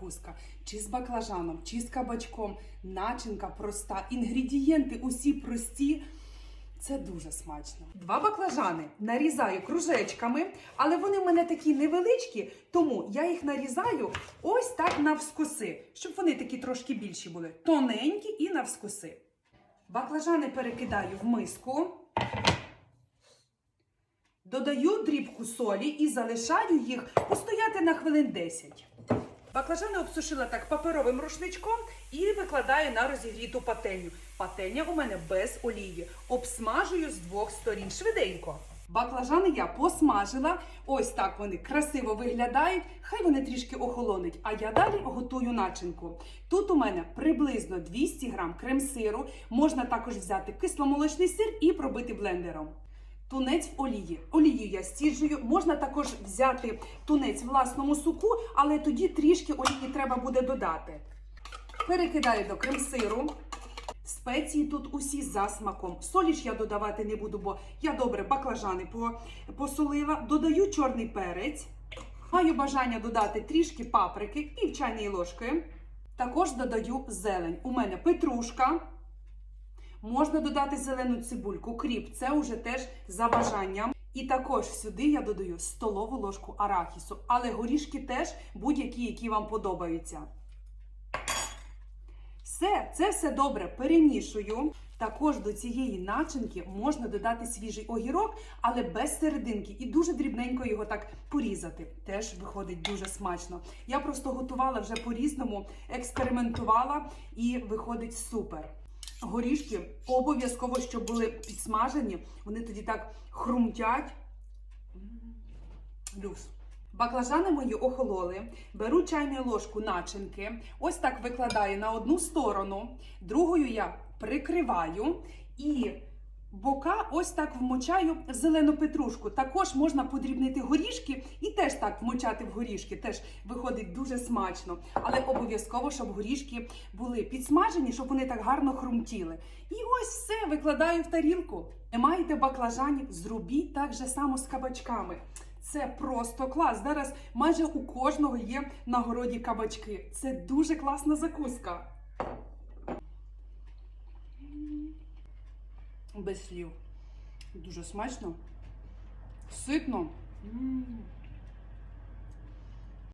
закуска. Чи з баклажаном, чи з кабачком. Начинка проста, інгредієнти усі прості. Це дуже смачно. Два баклажани нарізаю кружечками, але вони в мене такі невеличкі, тому я їх нарізаю ось так навскоси, щоб вони такі трошки більші були. Тоненькі і навскоси. Баклажани перекидаю в миску. Додаю дрібку солі і залишаю їх постояти на хвилин 10. Баклажани обсушила так паперовим рушничком і викладаю на розігріту пательню. Пательня у мене без олії. Обсмажую з двох сторін швиденько. Баклажани я посмажила. Ось так вони красиво виглядають. Хай вони трішки охолонуть. А я далі готую начинку. Тут у мене приблизно 200 грам крем-сиру. Можна також взяти кисломолочний сир і пробити блендером. Тунець олії. Олію я стіжую. Можна також взяти тунець власному суку, але тоді трішки олії треба буде додати. Перекидаю до крем-сиру. Спеції тут усі за смаком. Солі ж я додавати не буду, бо я добре баклажани посолила. Додаю чорний перець. Маю бажання додати трішки паприки, пів чайної ложки. Також додаю зелень. У мене петрушка. Можна додати зелену цибульку, кріп, це вже теж за бажанням. І також сюди я додаю столову ложку арахісу, але горішки теж будь-які, які вам подобаються. Все, це все добре перемішую. Також до цієї начинки можна додати свіжий огірок, але без серединки, і дуже дрібненько його так порізати. Теж виходить дуже смачно. Я просто готувала вже по-різному, експериментувала і виходить супер. Горішки обов'язково, щоб були підсмажені, вони тоді так хрумтять. Люкс. Баклажани мої охололи. Беру чайну ложку начинки. Ось так викладаю на одну сторону, другою я прикриваю і бока ось так вмочаю зелену петрушку. Також можна подрібнити горішки і теж так вмочати в горішки. Теж виходить дуже смачно. Але обов'язково, щоб горішки були підсмажені, щоб вони так гарно хрумтіли. І ось все викладаю в тарілку. Не маєте баклажанів, зробіть так же само з кабачками. Це просто клас. Зараз майже у кожного є на городі кабачки. Це дуже класна закуска. Без слів. Дуже смачно, ситно. М.